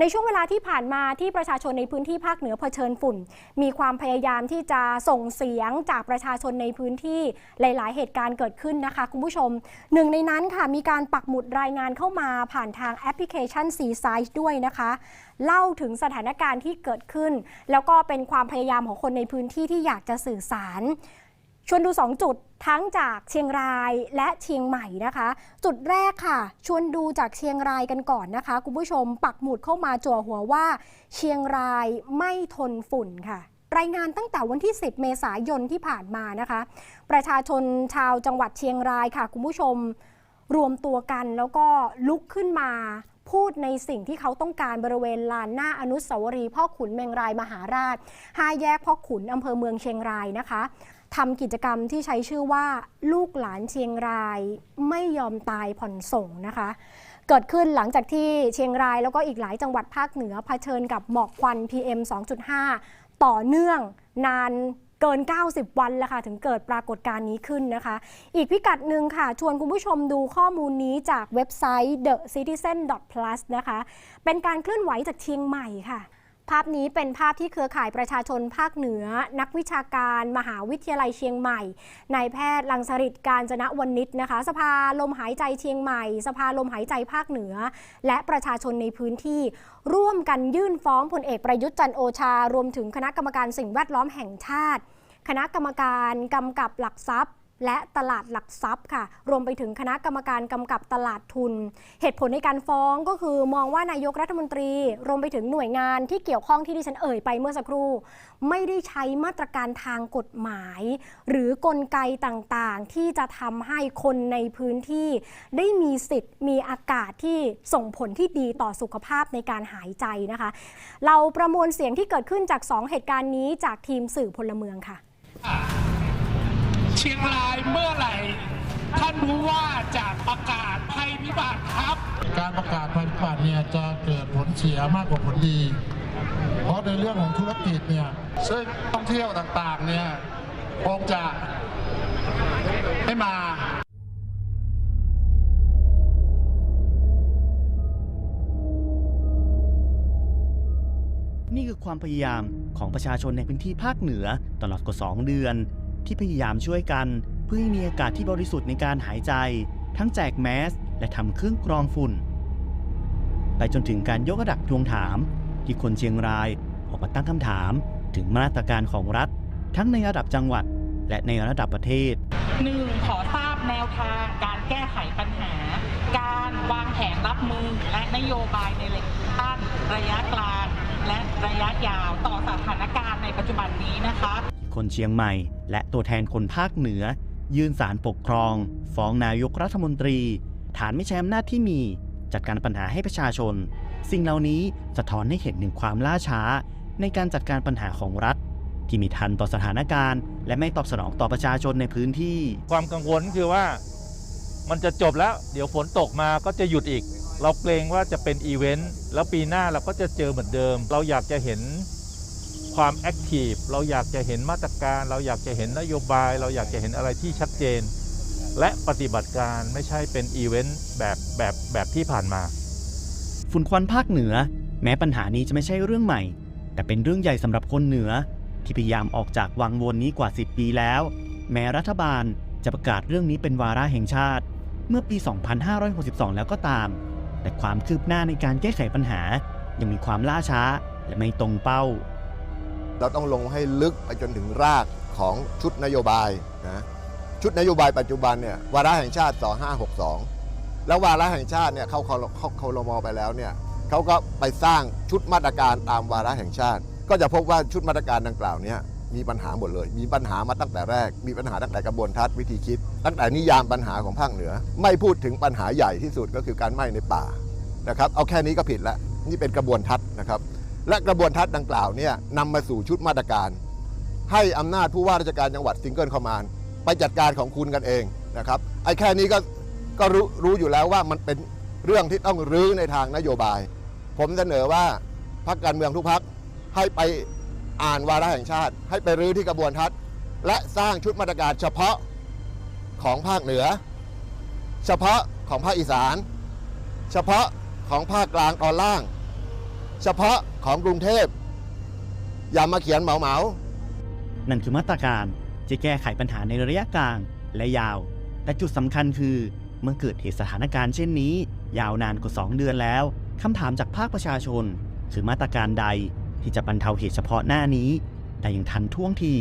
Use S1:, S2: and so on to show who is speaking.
S1: ในช่วงเวลาที่ผ่านมาที่ประชาชนในพื้นที่ภาคเหนือเผชิญฝุ่น มีความพยายามที่จะส่งเสียงจากประชาชนในพื้นที่หลาย ๆ เหตุการณ์เกิดขึ้นนะคะ คุณผู้ชม หนึ่งในนั้นค่ะมีการปักหมุดรายงานเข้ามาผ่านทางแอปพลิเคชัน c s i z e ด้วยนะคะ เล่าถึงสถานการณ์ที่เกิดขึ้น แล้วก็เป็นความพยายามของคนในพื้นที่ที่อยากจะสื่อสาร ชวนดู 2 จุดทั้งจากเชียงรายและเชียงใหม่นะคะ จุดแรกค่ะ ชวนดูจากเชียงรายกันก่อนนะคะ คุณผู้ชมปักหมุดเข้ามาจั่วหัวว่า เชียงรายไม่ทนฝุ่นค่ะ รายงานตั้งแต่วันที่ 10 เมษายนที่ผ่านมานะคะ ประชาชนชาวจังหวัดเชียงรายค่ะ คุณผู้ชมรวมตัวกันแล้วก็ลุกขึ้นมาพูดในสิ่งที่เขาต้องการบริเวณลานหน้าอนุสาวรีย์พ่อขุนเมงรายมหาราชห้าแยกพ่อขุนอำเภอเมืองเชียงรายนะคะ ทำกิจกรรมที่ใช้ชื่อว่า ลูกหลานเชียงรายไม่ยอมตายผ่อนส่งนะคะ เกิดขึ้นหลังจากที่เชียงรายแล้วก็อีกหลายจังหวัดภาคเหนือเผชิญกับหมอกควัน PM 2.5 ต่อเนื่องนานเกิน 90 วันแล้วค่ะ ถึงเกิดปรากฏการณ์นี้ขึ้นนะคะ อีกพิกัดหนึ่งค่ะ ชวนคุณผู้ชมดูข้อมูลนี้จากเว็บไซต์ the citizen plus นะคะ เป็นการเคลื่อนไหวจากเชียงใหม่ค่ะ ภาพนี้เป็นภาพที่เครือข่ายประชาชนภาคเหนือ นักวิชาการมหาวิทยาลัยเชียงใหม่นายแพทย์ลังสริตการจนะวันนิชนะคะ สภาลมหายใจเชียงใหม่ สภาลมหายใจภาคเหนือ และประชาชนในพื้นที่ ร่วมกันยื่นฟ้องพลเอกประยุทธ์จันโอชา รวมถึงคณะกรรมการสิ่งแวดล้อมแห่งชาติ คณะกรรมการกำกับหลักทรัพย์ และตลาดหลักทรัพย์ค่ะ รวมไปถึงคณะกรรมการกำกับตลาดทุน เหตุผลในการฟ้องก็คือมองว่านายกรัฐมนตรี รวมไปถึงหน่วยงานที่เกี่ยวข้องที่ดิฉันเอ่ยไปเมื่อสักครู่ ไม่ได้ใช้มาตรการทางกฎหมาย หรือกลไกต่างๆ ที่จะทำให้คนในพื้นที่ได้มีสิทธิ์มีอากาศที่ส่งผลที่ดีต่อสุขภาพในการหายใจนะคะ เราประมวลเสียงที่เกิดขึ้นจาก 2 เหตุการณ์นี้จากทีมสื่อพลเมืองค่ะ
S2: เชียงรายเมื่อไหร่ ท่านรู้ว่าจะประกาศภัยพิบัติครับ
S3: การประกาศภัยพิบัติเนี่ยจะเกิดผลเสียมากกว่าผลดี เพราะในเรื่องของธุรกิจเนี่ยซึ่งท่องเที่ยวต่างๆเนี่ยคงจะไม่มา
S4: นี่คือความพยายามของประชาชนในพื้นที่ภาคเหนือตลอดกว่า 2 เดือน ที่พยายามช่วยกัน เพื่อให้มีอากาศที่บริสุทธิ์ในการหายใจ ทั้งแจกแมส และทำเครื่องกรองฝุ่น ไปจนถึงการยกระดับทวงถาม ที่คนเชียงรายออกมาตั้งคำถาม ถึงมาตรการของรัฐ ทั้งในระดับจังหวัด และในระดับประเทศ
S5: หนึ่งขอทราบแนวทางการแก้ไขปัญหา การวางแผนรับมือและนโยบายในระยะสั้นระยะกลางและระยะยาวต่อสถานการณ์ในปัจจุบันนี้นะคะ
S4: คนเชียงใหม่ และตัวแทนคนภาคเหนือ ยื่นสารปกครอง ฟ้องนายกรัฐมนตรี ฐานไม่ใช้อำนาจที่มี จัดการปัญหาให้ประชาชน สิ่งเหล่านี้สะท้อนให้เห็นถึงความล่าช้า ในการจัดการปัญหาของรัฐ ที่ไมีทันต่อสถานการณ์ และไม่ตอบสนองต่อประชาชนในพื้นที่
S6: ความกังวลคือว่ามันจะจบแล้ว เดี๋ยวฝนตกมาก็จะหยุดอีก เราเกรงว่าจะเป็นอีเวนต์แล้วปีหน้าเราก็จะเจอเหมือนเดิม เราอยากจะเห็น ความแอคทีฟเราอยากจะเห็นมาตรการ เราอยากจะเห็นนโยบาย เราอยากจะเห็นอะไรที่ชัดเจน และปฏิบัติการไม่ใช่เป็นอีเวนต์แบบแบบแบบที่ผ่านมา
S4: ฝุ่นควันภาคเหนือ แม้ปัญหานี้จะไม่ใช่เรื่องใหม่ แต่เป็นเรื่องใหญ่สำหรับคนเหนือ ที่พยายามออกจากวังวนนี้กว่า 10 ปีแล้ว แม้รัฐบาลจะประกาศเรื่องนี้เป็นวาระแห่งชาติ เมื่อปี 2562 แล้วก็ตาม แต่ความคืบหน้าในการแก้ไขปัญหายังมีความล่าช้าและไม่ตรงเป้า
S7: เราต้องลงให้ลึกไปจนถึงรากของชุดนโยบายนะชุดนโยบายปัจจุบันเนี่ยวาระแห่งชาติ 2562 แล้ววาระแห่งชาติเนี่ยเข้าคอเข้าคอรมอไปแล้วเนี่ยเขาก็ไปสร้างชุดมาตรการตามวาระแห่งชาติ ก็จะพบว่าชุดมาตรการดังกล่าวเนี่ยมีปัญหาหมดเลย มีปัญหามาตั้งแต่แรก มีปัญหาตั้งแต่กระบวนทัศน์วิธีคิด ตั้งแต่นิยามปัญหาของภาคเหนือ ไม่พูดถึงปัญหาใหญ่ที่สุดก็คือการไหม้ในป่านะครับ เอาแค่นี้ก็ผิดแล้วนี่เป็นกระบวนทัศน์นะครับ และกระบวนทัศน์ดังกล่าวเนี่ยนำมาสู่ชุดมาตรการ ให้อำนาจผู้ว่าราชการจังหวัดซิงเกิลคอมานไปจัดการของคุณกันเองนะครับไอ้แค่นี้ก็ก็รู้รู้อยู่แล้วว่ามันเป็นเรื่องที่ต้องรื้อในทางนโยบาย ผมเสนอว่าพรรคการเมืองทุกพรรคให้ไปอ่านวาระแห่งชาติ ให้ไปรื้อที่กระบวนทัศน์ และสร้างชุดมาตรการเฉพาะของภาคเหนือ เฉพาะของภาคอีสาน เฉพาะของภาคกลางตอนล่าง เฉพาะของกรุงเทพ อย่ามาเขียนเหมาเหมา
S4: นั่นคือมาตรการจะแก้ไขปัญหาในระยะกลางและยาว แต่จุดสำคัญคือเมื่อเกิดเหตุสถานการณ์เช่นนี้ ยาวนานกว่า 2 เดือนแล้วคำถามจากภาคประชาชน คือมาตรการใดที่จะบรรเทาเหตุเฉพาะหน้านี้ได้อย่างทันท่วงที